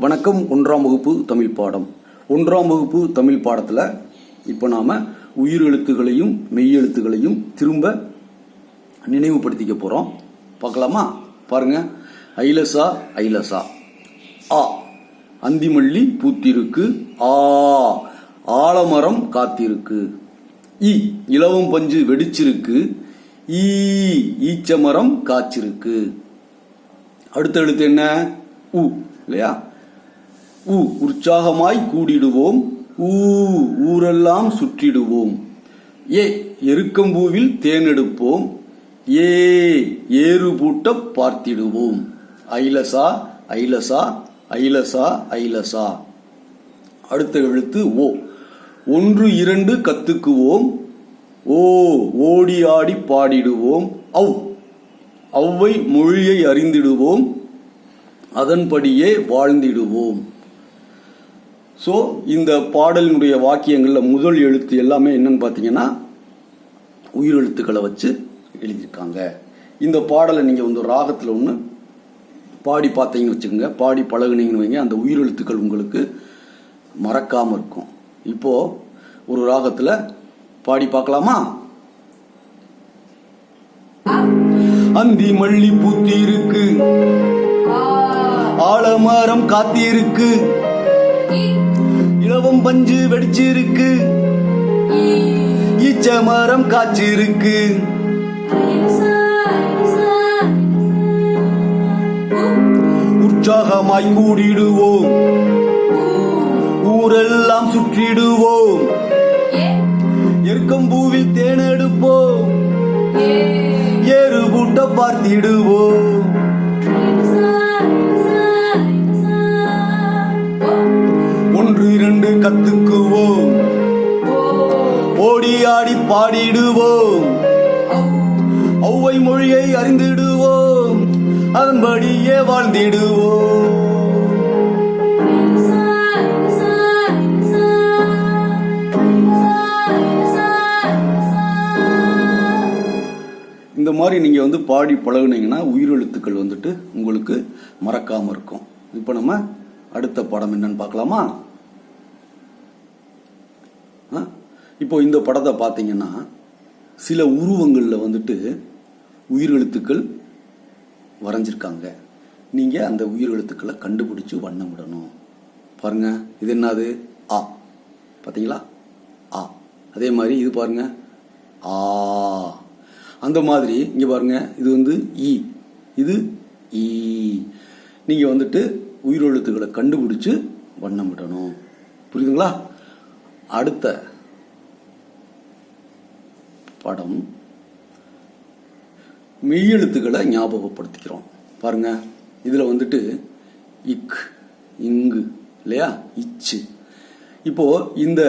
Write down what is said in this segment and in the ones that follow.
வணக்கம் ஒன்றாம் வகுப்பு தமிழ் பாடம். ஒன்றாம் வகுப்பு தமிழ் பாடத்தில் இப்போ நாம் உயிரெழுத்துகளையும் மெய்யெழுத்துகளையும் திரும்ப நினைவுபடுத்திக்க போகிறோம் பார்க்கலாமா? பாருங்க. ஐலசா ஐலசா. ஆ. அந்திமல்லி பூத்திருக்கு. ஆ. ஆலமரம் காத்திருக்கு. இ. இலவம் பஞ்சு வெடிச்சிருக்கு. ஈ ஈச்சமரம் காய்ச்சிருக்கு. அடுத்த எழுத்து என்ன? உ. இல்லையா? உ உற்சாகமாய் கூடிடுவோம். ஊ ஊரெல்லாம் சுற்றிடுவோம். ஏ எருக்கம்பூவில் தேனெடுப்போம். ஏ ஏறு பூட்ட பார்த்திடுவோம். ஐலசா ஐலசா ஐலசா ஐலசா. அடுத்த எழுத்து ஓ. ஒன்று இரண்டு கத்துக்குவோம். ஓ ஓடி ஆடி பாடிடுவோம். அவ் அவ்வை மொழியை அறிந்திடுவோம். அதன்படியே வாழ்ந்திடுவோம். ஸோ இந்த பாடலினுடைய வாக்கியங்களில் முதல் எழுத்து எல்லாமே என்னன்னு பார்த்தீங்கன்னா உயிரெழுத்துக்களை வச்சு எழுதியிருக்காங்க. இந்த பாடலை நீங்கள் வந்து ராகத்தில் ஒன்று பாடி பார்த்தீங்கன்னு வச்சுக்கோங்க. பாடி பழகுனீங்கன்னு வைங்க. அந்த உயிரெழுத்துக்கள் உங்களுக்கு மறக்காமல் இருக்கும். இப்போது ஒரு ராகத்தில் பாடி பார்க்கலாமா? அந்தி மல்லி பூத்தி இருக்கு ஆலமரம் காத்திருக்கு இலவம் பஞ்சு வெடிச்சிருக்கு. ஈச்ச மரம் காய்ச்சிருக்கு. உற்சாகமாய் கூடிடுவோம். ஊரெல்லாம் சுற்றிடுவோம். எருக்கம்பூவில் தேனெடுப்போம் ஏறு பூட்ட பார்த்திடுவோம். கத்துக்குவோம் ஓடி ஆடி பாடிடுவோம். ஒளவை மொழியை அறிந்திடுவோம். அதன்படியே வாழ்ந்திடுவோம். இந்த மாதிரி நீங்கள் வந்து பாடி பழகுனீங்கன்னா உயிரெழுத்துக்கள் வந்துட்டு உங்களுக்கு மறக்காமல் இருக்கும். இப்போ நம்ம அடுத்த படம் என்னன்னு பார்க்கலாமா? இப்போ இந்த படத்தை பார்த்தீங்கன்னா சில உருவங்களில் வந்துட்டு உயிரெழுத்துக்கள் வரைஞ்சிருக்காங்க. நீங்கள் அந்த உயிரெழுத்துக்களை கண்டுபிடிச்சு வண்ணம் விடணும். பாருங்க இது என்னது? ஆ. பார்த்தீங்களா ஆ. அதே மாதிரி இது பாருங்க. ஆ. அந்த மாதிரி இங்கே பாருங்க இது வந்து ஈ. இது ஈ. நீங்கள் வந்துட்டு உயிரெழுத்துக்களை கண்டுபிடிச்சி வண்ணம் விடணும். புரியுதுங்களா? அடுத்த படம் மெய்யெழுத்துக்களை ஞாபகப்படுத்திக்கிறோம். பாருங்க இதில் வந்துட்டு இக் இங்கு இல்லையா? இச்சு இப்போ இந்த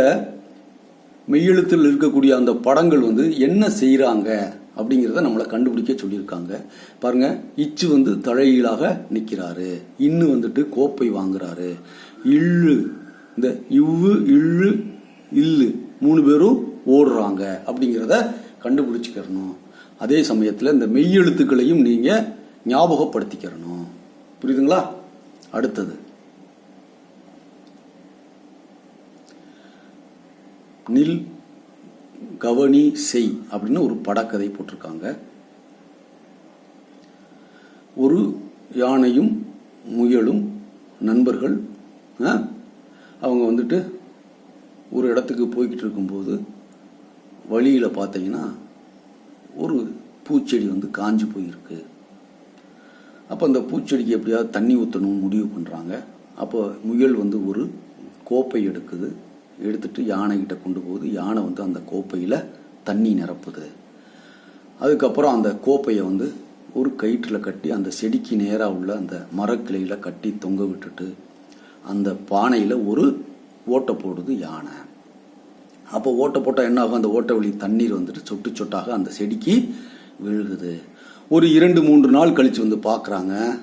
மெய்யெழுத்தில் இருக்கக்கூடிய அந்த படங்கள் வந்து என்ன செய்கிறாங்க அப்படிங்கிறத நம்மளை கண்டுபிடிக்க சொல்லியிருக்காங்க. பாருங்க இச்சு வந்து தழையீழாக நிற்கிறாரு. இன்னு வந்துட்டு கோப்பை வாங்குறாரு. இள்ளு இந்த இவ்வு இள்ளு இல்லு. மூணு பேரும் ஓடுறாங்க அப்படிங்கிறத கண்டுபிடிச்சிக்கிறணும். அதே சமயத்தில் இந்த மெய்யெழுத்துக்களையும் நீங்கள் ஞாபகப்படுத்திக்கிறணும். புரியுதுங்களா? அடுத்தது. நில் கவனி செய் அப்படின்னு ஒரு படக்கதை போட்டிருக்காங்க. ஒரு யானையும் முயலும் நண்பர்கள் அவங்க வந்துட்டு ஒரு இடத்துக்கு போய்கிட்டு இருக்கும்போது வழியில் பார்த்தீங்கன்னா ஒரு பூச்செடி வந்து காஞ்சு போயிருக்கு. அப்போ அந்த பூச்செடிக்கு எப்படியாவது தண்ணி ஊற்றணும் முடிவு பண்ணுறாங்க அப்போ முயல் வந்து ஒரு கோப்பை எடுக்குது. எடுத்துட்டு யானைகிட்ட கொண்டு போகுது. யானை வந்து அந்த கோப்பையில் தண்ணி நிரப்புது. அதுக்கப்புறம் அந்த கோப்பையை வந்து ஒரு கயிற்றில் கட்டி அந்த செடிக்கு நேராக உள்ள அந்த மரக்கிளையில் கட்டி தொங்க விட்டுட்டு அந்த பானையில் ஒரு ஓட்டை போடுது யானை. அப்போ ஓட்டை போட்டால் என்ன ஆகும்? அந்த ஓட்டை வழி தண்ணீர் வந்துட்டு சொட்டு சொட்டாக அந்த செடிக்கு விழுகுது. ஒரு இரண்டு மூன்று நாள் கழித்து வந்து பார்க்குறாங்க.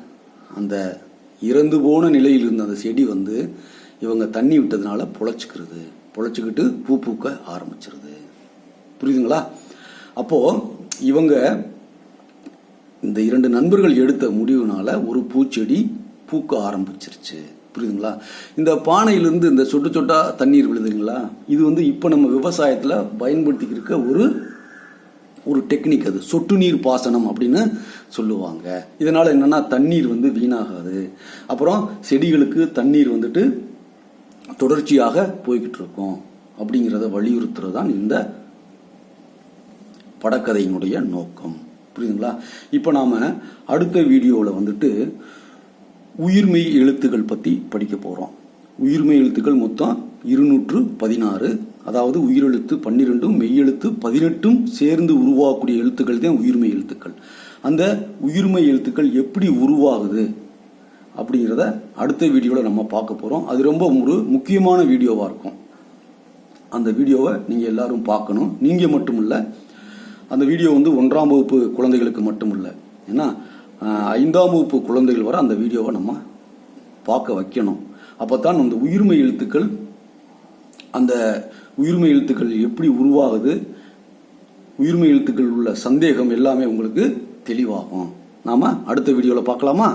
அந்த இறந்து போன நிலையில் இருந்த அந்த செடி வந்து இவங்க தண்ணி விட்டதுனால பொழைச்சிக்கிறது. பொழைச்சிக்கிட்டு பூ பூக்க ஆரம்பிச்சிருது. புரியுதுங்களா? அப்போது இவங்க இந்த இரண்டு நண்பர்கள் எடுத்த முடிவுனால ஒரு பூச்செடி பூக்க ஆரம்பிச்சிருச்சு. புரியுதுங்களா? இந்த பானையிலிருந்து இந்த சொட்டு சொட்டா தண்ணீர் விழுதுங்களா? இது வந்து இப்போ நம்ம விவசாயத்தில் பயன்படுத்திக்கிட்டு இருக்க ஒரு ஒரு டெக்னிக் அது. சொட்டு நீர் பாசனம் அப்படின்னு சொல்லுவாங்க. இதனால் என்னென்னா தண்ணீர் வந்து வீணாகாது. அப்புறம் செடிகளுக்கு தண்ணீர் வந்துட்டு தொடர்ச்சியாக போய்கிட்டு இருக்கும். அப்படிங்கிறத வலியுறுத்துறது தான் இந்த படக்கதையினுடைய நோக்கம். புரியுதுங்களா? இப்போ நாம் அடுத்த வீடியோவில் வந்துட்டு உயிர்மெய் எழுத்துக்கள் பற்றி படிக்க போகிறோம் உயிர்மெய் எழுத்துக்கள் மொத்தம் இருநூற்று பதினாறு. அதாவது உயிரெழுத்து பன்னிரெண்டும் மெய்யெழுத்து பதினெட்டும் சேர்ந்து உருவாகக்கூடிய எழுத்துக்கள் தான் உயிர்மெய் எழுத்துக்கள். அந்த உயிர்மெய் எழுத்துக்கள் எப்படி உருவாகுது அப்படிங்கிறத அடுத்த வீடியோவில் நம்ம பார்க்க போகிறோம் அது ரொம்ப ஒரு முக்கியமான வீடியோவாக இருக்கும். அந்த வீடியோவை நீங்கள் எல்லாரும் பார்க்கணும். நீங்கள் மட்டும் இல்லை அந்த வீடியோ வந்து ஒன்றாம் வகுப்பு குழந்தைகளுக்கு மட்டும் இல்லை ஏன்னா ஐந்தாம் வகுப்பு குழந்தைகள் வரை அந்த வீடியோவை நம்ம பார்க்க வைக்கணும். அப்போ தான் அந்த உயிர்மை எழுத்துக்கள் அந்த உயிர்மை எழுத்துக்கள் எப்படி உருவாகுது உயிர்மை எழுத்துக்கள் உள்ள சந்தேகம் எல்லாமே உங்களுக்கு தெளிவாகும். நாம் அடுத்த வீடியோவில் பார்க்கலாமா?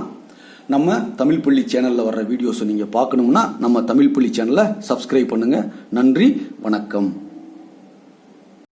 நம்ம தமிழ் பள்ளி சேனலில் வர்ற வீடியோஸை நீங்கள் பார்க்கணும்னா நம்ம தமிழ் பள்ளி சேனலை சப்ஸ்கிரைப் பண்ணுங்கள் நன்றி வணக்கம்.